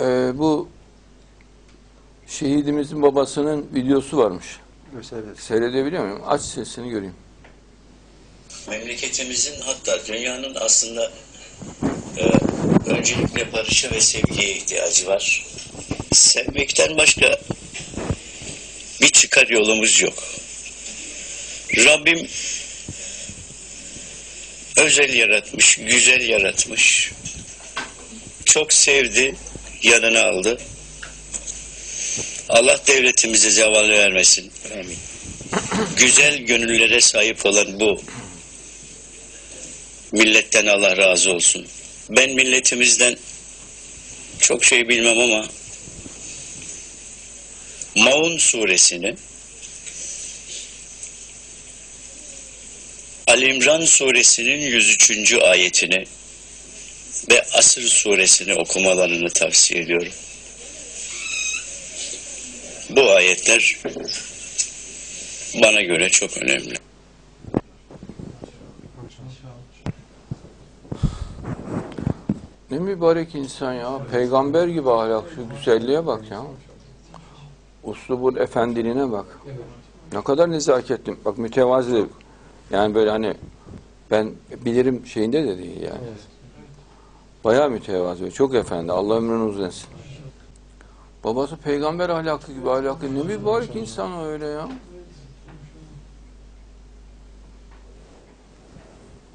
Ee, bu şehidimizin babasının videosu varmış. Gösterebiliriz. Seyredebiliyor muyum? Aç sesini göreyim. memleketimizin hatta dünyanın aslında e, öncelikle barışa ve sevgiye ihtiyacı var. Sevmekten başka bir çıkar yolumuz yok. Rabbim özel yaratmış, güzel yaratmış. Çok sevdi, yanına aldı. Allah devletimize zeval vermesin. Amin. Güzel gönüllere sahip olan bu milletten Allah razı olsun. Ben milletimizden çok şey bilmem ama Maun suresini Ali İmran suresinin 103. ayetini ve Asır suresini okumalarını tavsiye ediyorum. Bu ayetler bana göre çok önemli. Ne mübarek insan ya. Peygamber gibi ahlak. Şu güzelliğe bak ya. Uslubun efendiliğine bak. Ne kadar nezaketli. Bak mütevazi. Yani böyle hani ben bilirim şeyinde de değil yani. Bayağı mütevazi. ve Çok efendi. Allah ömrünü uzun etsin. Babası peygamber ahlakı gibi ahlakı. Ne mübarek insan o öyle ya.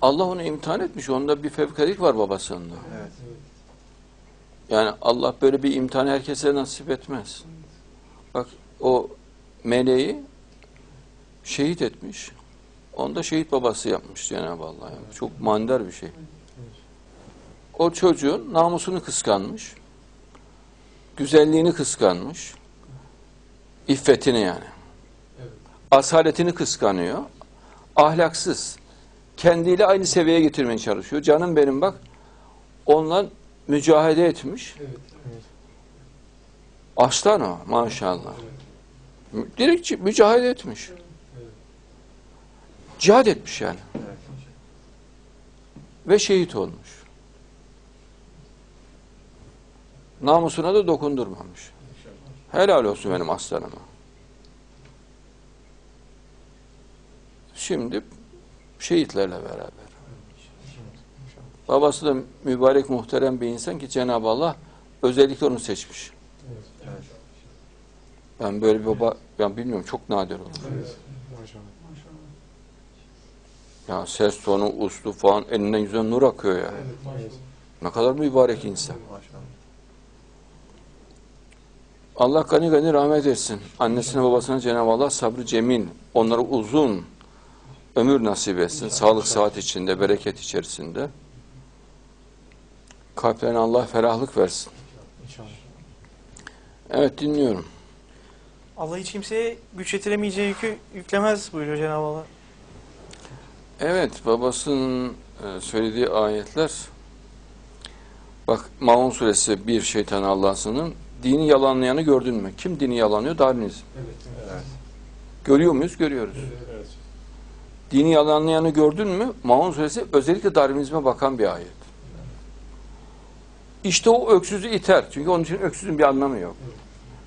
Allah onu imtihan etmiş. Onda bir fevkalik var babasında. Evet. Yani Allah böyle bir imtihanı herkese nasip etmez. Bak o meleği şehit etmiş. Onu da şehit babası yapmış Cenab-ı Allah. Yani çok mandar bir şey. O çocuğun namusunu kıskanmış. Güzelliğini kıskanmış. İffetini yani. Asaletini kıskanıyor. Ahlaksız. Kendiyle aynı seviyeye getirmeye çalışıyor. Canım benim bak. Onunla mücadele etmiş. Aslan o maşallah. Direkt mücadele etmiş. Cihad etmiş yani. Ve şehit olmuş. Namusuna da dokundurmamış. Helal olsun benim aslanıma. Şimdi şehitlerle beraber. Babası da mübarek muhterem bir insan ki Cenab-ı Allah özellikle onu seçmiş. Ben böyle bir baba, ben bilmiyorum çok nadir olur. Ya ses tonu, uslu falan elinden yüzünden nur akıyor ya. Ne kadar mübarek insan. Maşallah. Allah gani gani rahmet etsin. Annesine babasına Cenab-ı Allah sabrı cemil, onlara uzun ömür nasip etsin. Sağlık saat içinde, bereket içerisinde. Kalplerine Allah ferahlık versin. Evet dinliyorum. Allah hiç kimseye güç yetiremeyeceği yükü yüklemez buyuruyor Cenab-ı Allah. Evet, babasının e, söylediği ayetler bak Maun suresi bir şeytan Allah'sının dini yalanlayanı gördün mü? Kim dini yalanlıyor? Darwinizm. Evet. Görüyor muyuz? Görüyoruz. Dini yalanlayanı gördün mü? Maun suresi özellikle Darwinizme bakan bir ayet. İşte o öksüzü iter. Çünkü onun için öksüzün bir anlamı yok.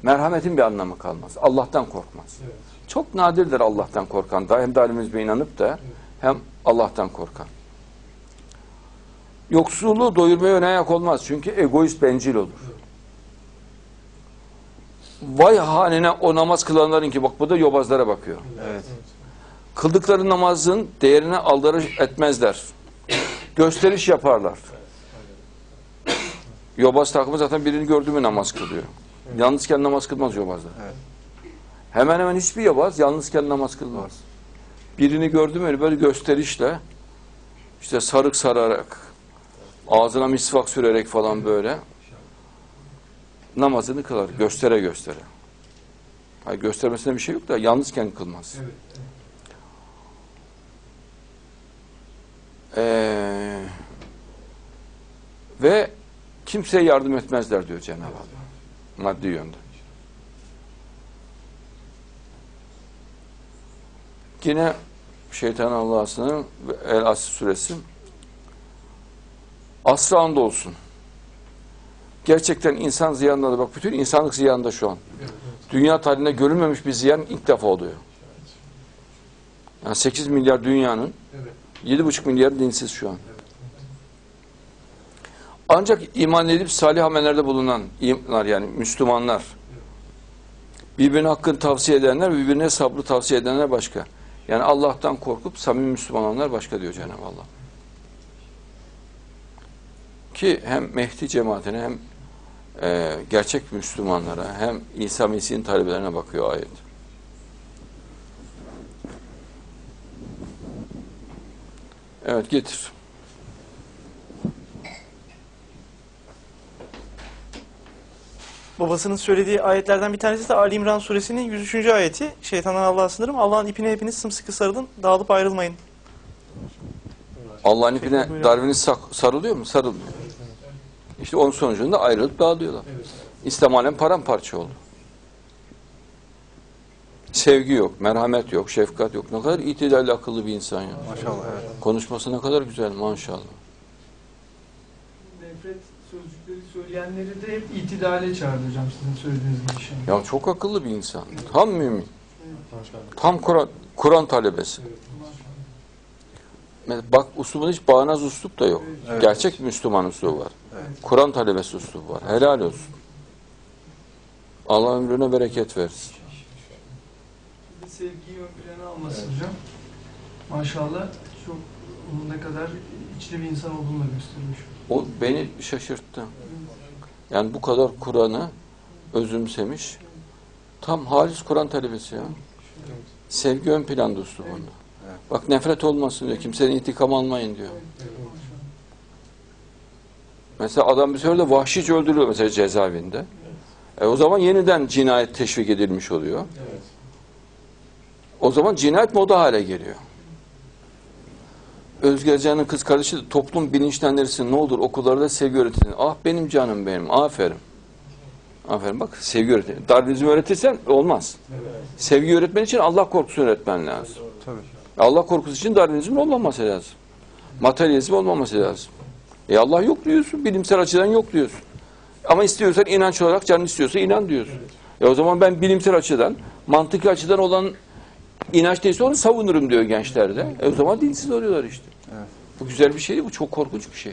Merhametin bir anlamı kalmaz. Allah'tan korkmaz. Çok nadirdir Allah'tan korkan. da Hem Darwinizme inanıp da hem Allah'tan korkan. Yoksulluğu doyurmaya ön ayak olmaz. Çünkü egoist bencil olur. Vay haline o namaz kılanların ki bak bu da yobazlara bakıyor. Evet. Kıldıkları namazın değerine aldırış etmezler. Gösteriş yaparlar. Yobaz takımı zaten birini gördü mü namaz kılıyor. Yalnızken namaz kılmaz yobazlar. Evet. Hemen hemen hiçbir yobaz yalnızken namaz kılmaz. Birini gördü mü böyle gösterişle işte sarık sararak ağzına misvak sürerek falan böyle namazını kılar. Göstere göstere. Hayır, göstermesine bir şey yok da yalnızken kılmaz. Ee, ve kimseye yardım etmezler diyor Cenab-ı Allah. Maddi yönde. Yine Şeytan Allah'sının El Asr suresi asra and olsun. Gerçekten insan ziyanında da bak bütün insanlık ziyanda şu an. Dünya tarihinde görülmemiş bir ziyan ilk defa oluyor. Yani 8 milyar dünyanın 7,5 milyar dinsiz şu an. Ancak iman edip salih amellerde bulunan imanlar yani Müslümanlar birbirine hakkını tavsiye edenler birbirine sabrı tavsiye edenler başka. Yani Allah'tan korkup samimi Müslüman olanlar başka diyor Cenab-ı Allah. Ki hem Mehdi cemaatine hem e, gerçek Müslümanlara hem İsa Mesih'in talebelerine bakıyor ayet. Evet getir. Babasının söylediği ayetlerden bir tanesi de Ali İmran suresinin 103. ayeti. Şeytandan Allah'a sınırım. Allah'ın ipine hepiniz sımsıkı sarılın. Dağılıp ayrılmayın. Allah'ın ipine sak- sarılıyor mu? Sarılmıyor. İşte onun sonucunda ayrılıp dağılıyorlar. İslam alem paramparça oldu. Sevgi yok, merhamet yok, şefkat yok. Ne kadar itidalli akıllı bir insan ya. Maşallah evet. Konuşması ne kadar güzel maşallah. Nefret sözcükleri söyleyenleri de hep itidale çağırdı hocam sizin söylediğiniz gibi şey. Ya çok akıllı bir insan. Tam mümin. Tam Kur'an Kur'an talebesi. Mesela Bak uslubunda hiç bağnaz uslup da yok. Evet. Gerçek Müslüman uslubu var. Evet. Kur'an talebesi uslubu var. Helal olsun. Allah ömrüne bereket versin. Bir sevgiyi ön plana alması hocam. Maşallah çok onun ne kadar içli bir insan olduğunu da göstermiş. O beni şaşırttı. Yani bu kadar Kur'an'ı özümsemiş. Tam halis Kur'an talebesi ya. Sevgi ön planda uslubunda. Evet. Bak nefret olmasın diyor. Kimsenin intikam almayın diyor. Mesela adam bir sürede vahşice öldürülüyor mesela cezaevinde. E o zaman yeniden cinayet teşvik edilmiş oluyor. O zaman cinayet moda hale geliyor. Özge Can'ın kız kardeşi de toplum bilinçlendirsin ne olur okullarda sevgi öğretin. Ah benim canım benim aferin. Aferin bak sevgi öğretin. Darwinizm öğretirsen olmaz. Sevgi öğretmen için Allah korkusu öğretmen lazım. Tabii. Allah korkusu için Darwinizm olmaması lazım. Materyalizm olmaması lazım. E Allah yok diyorsun, bilimsel açıdan yok diyorsun. Ama istiyorsan inanç olarak canın istiyorsa inan diyorsun. E o zaman ben bilimsel açıdan, mantıklı açıdan olan inanç neyse onu savunurum diyor gençler de. E o zaman dinsiz oluyorlar işte. Evet. Bu güzel bir şey değil, bu çok korkunç bir şey.